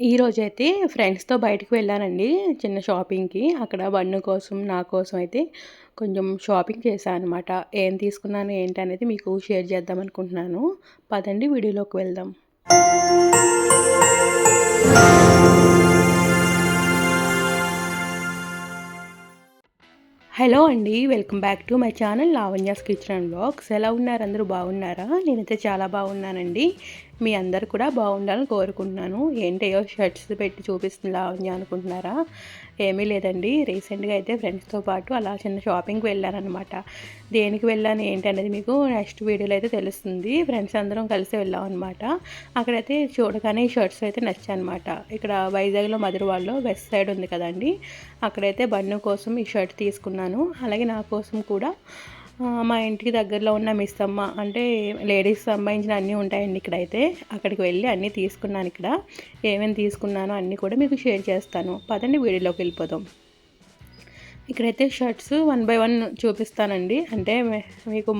ఈరోజు అయితే ఫ్రెండ్స్తో బయటకు వెళ్ళానండి చిన్న షాపింగ్కి. అక్కడ బన్ను కోసం నా కోసం అయితే కొంచెం షాపింగ్ చేశాను అనమాట ఏం తీసుకున్నాను ఏంటి అనేది మీకు షేర్ చేద్దాం అనుకుంటున్నాను. పదండి వీడియోలోకి వెళ్దాం. హలో అండి welcome back to my channel Lavanya's kitchen and blogs. ఎలా ఉన్నారు? అందరూ బాగున్నారా? నేనైతే చాలా బాగున్నానండి. మీ అందరు కూడా బాగుండాలని కోరుకుంటున్నాను. ఏంటయ్యో షర్ట్స్ పెట్టి చూపిస్తుంది లావణ్య అనుకుంటున్నారా? ఏమీ లేదండి. రీసెంట్గా అయితే ఫ్రెండ్స్తో పాటు అలా చిన్న షాపింగ్కి వెళ్ళానమాట దేనికి వెళ్ళాను ఏంటనేది మీకు నెక్స్ట్ వీడియోలో అయితే తెలుస్తుంది. ఫ్రెండ్స్ అందరం కలిసి వెళ్ళాం అనమాట అక్కడైతే చూడగానే షర్ట్స్ అయితే నచ్చాయన్నమాట. ఇక్కడ వైజాగ్లో మధురవాడలో వెస్ట్ సైడ్ ఉంది కదండి. అక్కడైతే బన్ను కోసం ఈ షర్ట్ తీసుకున్నాను. అలాగే నా కోసం కూడా మా ఇంటికి దగ్గరలో ఉన్న మిస్ అమ్మ అంటే లేడీస్ సంబంధించిన అన్నీ ఉంటాయండి ఇక్కడైతే. అక్కడికి వెళ్ళి అన్నీ తీసుకున్నాను ఇక్కడ. ఏమేమి తీసుకున్నానో అన్నీ కూడా మీకు షేర్ చేస్తాను. పదండి వీడియోలోకి వెళ్ళిపోదాం. ఇక్కడైతే షర్ట్స్ వన్ బై వన్ చూపిస్తానండి. అంటే మీకు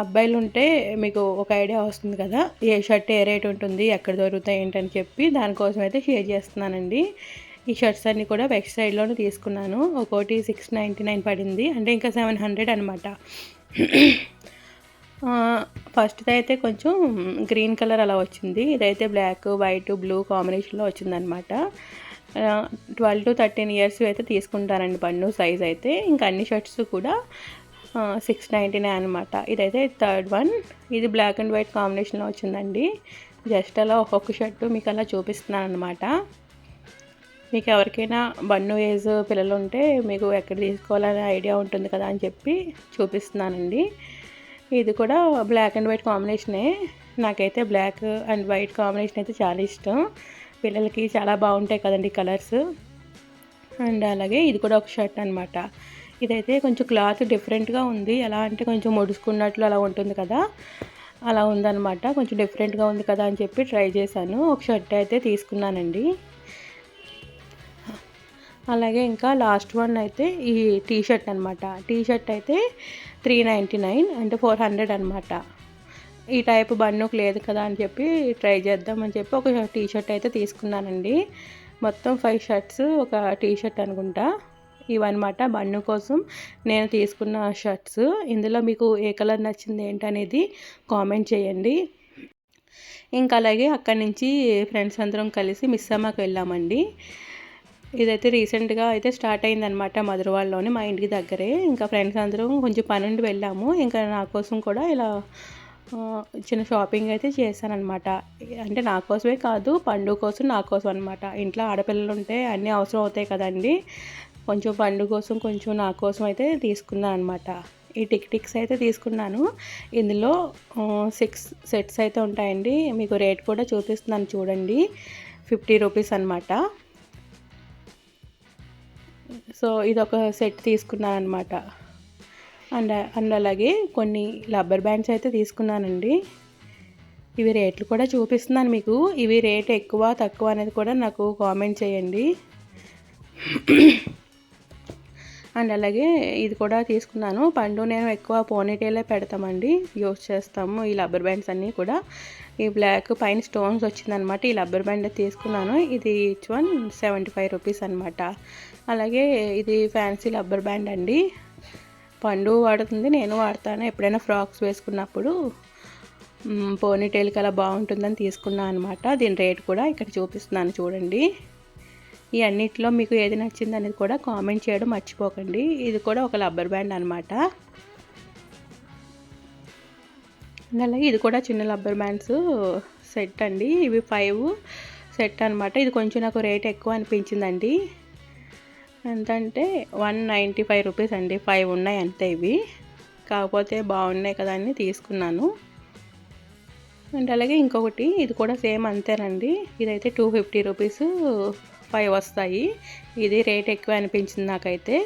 అబ్బాయిలు ఉంటే మీకు ఒక ఐడియా వస్తుంది కదా ఏ షర్ట్ ఏ రేట్ ఉంటుంది ఎక్కడ దొరుకుతాయి ఏంటని చెప్పి దానికోసం అయితే షేర్ చేస్తున్నానండి. ఈ షర్ట్స్ అన్నీ కూడా వెస్ట్ సైడ్లోనే తీసుకున్నాను. ఒక్కోటి సిక్స్ నైంటీ నైన్ పడింది. అంటే ఇంకా సెవెన్ హండ్రెడ్ అనమాట ఫస్ట్ది అయితే కొంచెం గ్రీన్ కలర్ అలా వచ్చింది. ఇదైతే బ్లాక్ వైట్ బ్లూ కాంబినేషన్లో వచ్చిందనమాట ట్వెల్వ్ టు థర్టీన్ ఇయర్స్ అయితే తీసుకుంటానండి పన్ను సైజ్ అయితే. ఇంకా అన్ని షర్ట్స్ కూడా సిక్స్ నైంటీ నైన్ అనమాట ఇదైతే థర్డ్ వన్ ఇది బ్లాక్ అండ్ వైట్ కాంబినేషన్లో వచ్చిందండి. జస్ట్ అలా ఒక్కొక్క షర్టు మీకు అలా చూపిస్తున్నాను అనమాట మీకు ఎవరికైనా బన్ను ఏజ్ పిల్లలు ఉంటే మీకు ఎక్కడ తీసుకోవాలనే ఐడియా ఉంటుంది కదా అని చెప్పి చూపిస్తున్నానండి. ఇది కూడా బ్లాక్ అండ్ వైట్ కాంబినేషనే. నాకైతే బ్లాక్ అండ్ వైట్ కాంబినేషన్ అయితే చాలా ఇష్టం. పిల్లలకి చాలా బాగుంటాయి కదండి కలర్స్. అండ్ అలాగే ఇది కూడా ఒక షర్ట్ అనమాట ఇదైతే కొంచెం క్లాత్ డిఫరెంట్గా ఉంది. ఎలా అంటే కొంచెం ముడుచుకున్నట్లు అలా ఉంటుంది కదా. అలా ఉందన్నమాట. కొంచెం డిఫరెంట్గా ఉంది కదా అని చెప్పి ట్రై చేశాను. ఒక షర్ట్ అయితే తీసుకున్నానండి. అలాగే ఇంకా లాస్ట్ వన్ అయితే ఈ టీ షర్ట్ అనమాట టీ షర్ట్ అయితే త్రీ నైంటీ నైన్ అంటే ఫోర్ హండ్రెడ్ అనమాట ఈ టైప్ బన్నుకు లేదు కదా అని చెప్పి ట్రై చేద్దామని చెప్పి ఒక టీ షర్ట్ అయితే తీసుకున్నానండి. మొత్తం ఫైవ్ షర్ట్స్ ఒక టీ షర్ట్ అనుకుంటా. ఇవన్నమాట బన్ను కోసం నేను తీసుకున్న షర్ట్స్. ఇందులో మీకు ఏ కలర్ నచ్చింది ఏంటనేది కామెంట్ చేయండి. ఇంకా అలాగే అక్కడి నుంచి ఫ్రెండ్స్ అందరం కలిసి మిస్సమ్మకి వెళ్ళామండి. ఇదైతే రీసెంట్గా అయితే స్టార్ట్ అయిందనమాట మధురవాడలోని మా ఇంటికి దగ్గరే. ఇంకా ఫ్రెండ్స్ అందరం కొంచెం పనుండి వెళ్ళాము. ఇంకా నా కోసం కూడా ఇలా చిన్న షాపింగ్ అయితే చేశానమాట అంటే నా కోసమే కాదు పండుగ కోసం నా కోసం అనమాట ఇంట్లో ఆడపిల్లలు ఉంటే అన్నీ అవసరం అవుతాయి కదండి. కొంచెం పండుగ కోసం కొంచెం నా కోసం అయితే తీసుకున్నాను అనమాట ఈ టిక్ టిక్స్ అయితే తీసుకున్నాను. ఇందులో సిక్స్ సెట్స్ అయితే ఉంటాయండి. మీకు రేట్ కూడా చూపిస్తున్నాను చూడండి. ఫిఫ్టీ రూపీస్ అనమాట సో ఇది ఒక సెట్ తీసుకున్నాను అనమాట అండ్ అండ్ అలాగే కొన్ని రబ్బర్ బ్యాండ్స్ అయితే తీసుకున్నానండి. ఇవి రేట్లు కూడా చూపిస్తున్నాను మీకు. ఇవి రేట్ ఎక్కువ తక్కువ అనేది కూడా నాకు కామెంట్ చేయండి. అండ్ అలాగే ఇది కూడా తీసుకున్నాను. పండు నేను ఎక్కువ పోనీటేలే పెడతామండి. యూస్ చేస్తాము ఈ రబ్బర్ బ్యాండ్స్ అన్నీ కూడా. ఈ బ్లాక్ పైన స్టోన్స్ వచ్చిందనమాట. ఈ రబ్బర్ బ్యాండ్ తీసుకున్నాను. ఇది each one seventy five rupees అనమాట అలాగే ఇది ఫ్యాన్సీ రబ్బర్ బ్యాండ్ అండి. పండు వాడుతుంది నేను వాడతాను. ఎప్పుడైనా ఫ్రాక్స్ వేసుకున్నప్పుడు పోనీటైల్కి అలా బాగుంటుందని తీసుకున్నాను అనమాట దీని రేట్ కూడా ఇక్కడ చూపిస్తున్నాను చూడండి. ఈ అన్నిటిలో మీకు ఏది నచ్చింది అనేది కూడా కామెంట్ చేయడం మర్చిపోకండి. ఇది కూడా ఒక రబ్బర్ బ్యాండ్ అనమాట అలాగే ఇది కూడా చిన్న రబ్బర్ బ్యాండ్స్ సెట్ అండి. ఇవి ఫైవ్ సెట్ అనమాట ఇది కొంచెం నాకు రేట్ ఎక్కువ అనిపించిందండి. ఎంతంటే వన్ నైంటీ ఫైవ్ రూపీస్ అండి. ఫైవ్ ఉన్నాయి అంతే ఇవి. కాకపోతే బాగున్నాయి కదా అని తీసుకున్నాను. అండ్ అలాగే ఇంకొకటి ఇది కూడా సేమ్ అంతేనండి. ఇదైతే టూ ఫిఫ్టీ రూపీస్ ఫైవ్ వస్తాయి. ఇది రేట్ ఎక్కువ అనిపించింది నాకైతే.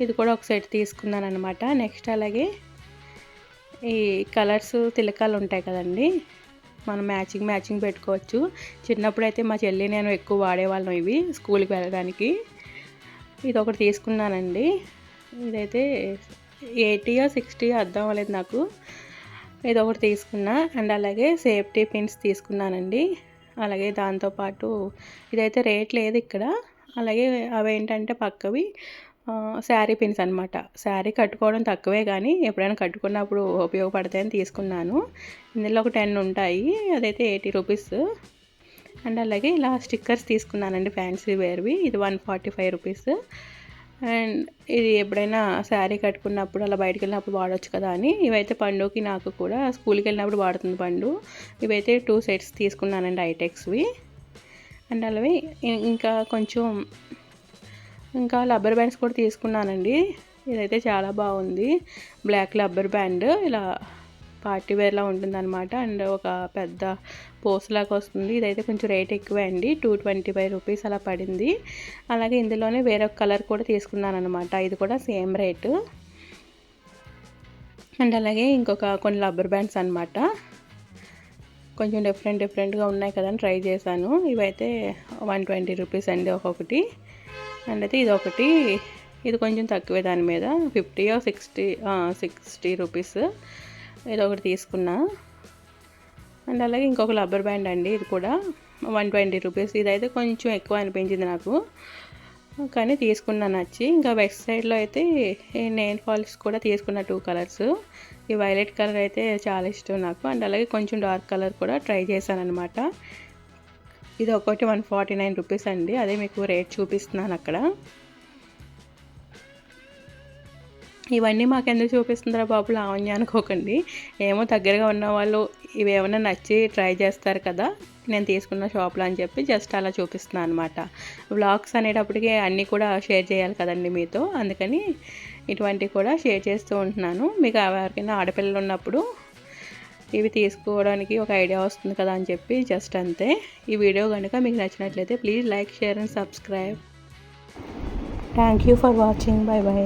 ఇది కూడా ఒక సెట్ తీసుకున్నాను అనమాట నెక్స్ట్ అలాగే ఈ కలర్స్ తిలకాలు ఉంటాయి కదండి. మనం మ్యాచింగ్ మ్యాచింగ్ పెట్టుకోవచ్చు. చిన్నప్పుడు అయితే మా చెల్లి నేను ఎక్కువ వాడేవాళ్ళం ఇవి స్కూల్కి వెళ్ళడానికి. ఇది ఒకటి తీసుకున్నానండి. ఇదైతే ఎయిటీయో సిక్స్టీ అర్థం అవ్వలేదు నాకు. ఇది ఒకటి తీసుకున్నా. అండ్ అలాగే సేఫ్టీ పిన్స్ తీసుకున్నానండి. అలాగే దాంతోపాటు ఇదైతే రేట్ లేదు ఇక్కడ. అలాగే అవేంటంటే పక్కవి శారీ పిన్స్ అనమాట శారీ కట్టుకోవడం తక్కువే కానీ ఎప్పుడైనా కట్టుకున్నప్పుడు ఉపయోగపడతాయని తీసుకున్నాను. ఇందులో ఒక టెన్ ఉంటాయి. అదైతే ఎయిటీ రూపీస్. అండ్ అలాగే ఇలా స్టిక్కర్స్ తీసుకున్నానండి ఫ్యాన్సీ వేర్వి. ఇది one forty five rupees. And ఇది ఎప్పుడైనా శారీ కట్టుకున్నప్పుడు అలా బయటకు వెళ్ళినప్పుడు వాడచ్చు కదా అని. ఇవైతే పండుకి నాకు కూడా స్కూల్కి వెళ్ళినప్పుడు వాడుతుంది పండు. ఇవైతే టూ సెట్స్ తీసుకున్నానండి ఐటెక్స్వి. అండ్ అలాగే ఇంకా కొంచెం ఇంకా రబ్బర్ బ్యాండ్స్ కూడా తీసుకున్నానండి. ఇదైతే చాలా బాగుంది. Black rubber band. ఇలా పార్టీ వేర్లా ఉంటుందన్నమాట. అండ్ ఒక పెద్ద పోస్లాగా వస్తుంది. ఇదైతే కొంచెం రేట్ ఎక్కువే అండి. టూ ట్వంటీ ఫైవ్ రూపీస్ అలా పడింది. అలాగే ఇందులోనే వేరొక కలర్ కూడా తీసుకున్నాను అనమాట ఇది కూడా సేమ్ రేటు. అండ్ అలాగే ఇంకొక కొన్ని రబ్బర్ బ్యాండ్స్ అనమాట కొంచెం డిఫరెంట్ డిఫరెంట్గా ఉన్నాయి కదా అని ట్రై చేశాను. ఇవైతే వన్ ట్వంటీ రూపీస్ అండి ఒక్కొక్కటి. అండ్ అయితే ఇది ఒకటి ఇది కొంచెం తక్కువే దాని మీద. Fifty sixty sixty rupees. ఇది ఒకటి తీసుకున్నా. అండ్ అలాగే ఇంకొక రబ్బర్ బ్యాండ్ అండి ఇది కూడా. One twenty rupees. ఇదైతే కొంచెం ఎక్కువ అనిపించింది నాకు. కానీ తీసుకున్నాను నచ్చి. ఇంకా వెస్ట్ సైడ్లో అయితే నెయిల్ పాలిష్ కూడా తీసుకున్న టూ కలర్స్. ఈ వైలెట్ కలర్ అయితే చాలా ఇష్టం నాకు. అండ్ అలాగే కొంచెం డార్క్ కలర్ కూడా ట్రై చేశాను అనమాట ఇది ఒకటి వన్ ఫార్టీ నైన్ రూపీస్ అండి. అదే మీకు రేట్ చూపిస్తున్నాను అక్కడ. ఇవన్నీ మాకు ఎందుకు చూపిస్తుందిరా బాబు? లావణ్య అనుకోకండి. ఏమో దగ్గరగా ఉన్న వాళ్ళు ఇవి ఏమైనా నచ్చి ట్రై చేస్తారు కదా నేను తీసుకున్న షాప్లో అని చెప్పి జస్ట్ అలా చూపిస్తున్నాను అనమాట వ్లాగ్స్ అనేటప్పటికి అన్నీ కూడా షేర్ చేయాలి కదండి మీతో. అందుకని ఇటువంటివి కూడా షేర్ చేస్తూ ఉంటున్నాను. మీకు ఎవరికైనా ఆడపిల్లలు ఉన్నప్పుడు ఇవి తీసుకోవడానికి ఒక ఐడియా వస్తుంది కదా అని చెప్పి జస్ట్ అంతే. ఈ వీడియో కనుక మీకు నచ్చినట్లయితే please like share and subscribe. Thank you for watching bye bye